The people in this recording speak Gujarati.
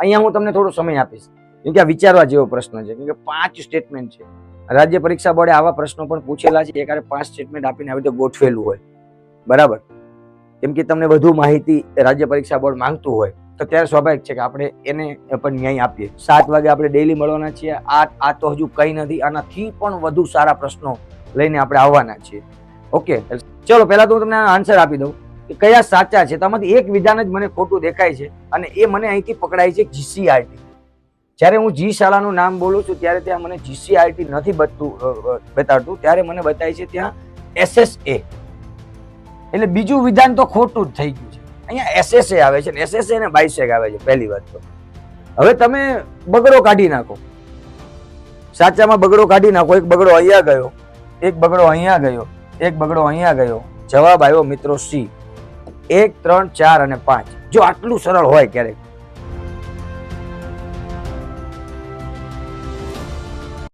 અહીંયા હું તમને થોડો સમય આપીશ. કેમ કે આ વિચારવા જેવો પ્રશ્ન છે. કેમ કે પાંચ સ્ટેટમેન્ટ છે. રાજ્ય પરીક્ષા બોર્ડે આવા પ્રશ્નો પણ પૂછેલા છે. એકારે પાંચ સ્ટેટમેન્ટ આપીને આવી રીતે ગોઠવેલું હોય. બરાબર? કેમ કે તમને વધુ માહિતી રાજ્ય પરીક્ષા બોર્ડ માંગતું હોય, તો ત્યારે સ્વાભાવિક છે કે આપણે એને પણ ન્યાય આપીએ. સાત વાગે આપણે ડેઈલી મળવાના છીએ. આ આ તો હજુ કંઈ નથી. આનાથી પણ વધુ સારા પ્રશ્નો લઈને આપણે આવવાના છીએ. ઓકે ચલો, પહેલાં તો હું તમને આન્સર આપી દઉં. કયા સાચા છે? તેમાંથી એક વિધાન જ મને ખોટું દેખાય છે અને એ મને અહીંથી પકડાય છે જીસીઆરટી જ્યારે હું જી શાળાનું નામ બોલું છું, ત્યારે ત્યાં મને જીસીઆરટી નથી બતતું બતાડતું. ત્યારે મને બતાય છે ત્યાં એસએસએ એટલે બીજું વિધાન તો ખોટું જ થઈ ગયું છે. અહીંયા એસએસએ આવે છે ને એસએસએ ને બાઇસેક આવે છે, પહેલી વાત તો. હવે તમે બગડો કાઢી નાખો. સાચામાં બગડો કાઢી નાખો. એક બગડો અહીંયા ગયો, એક બગડો અહીંયા ગયો, એક બગડો અહીંયા ગયો. જવાબ આવ્યો મિત્રો સી. એક ત્રણ ચાર અને પાંચ. જો આટલું સરળ હોય ક્યારેક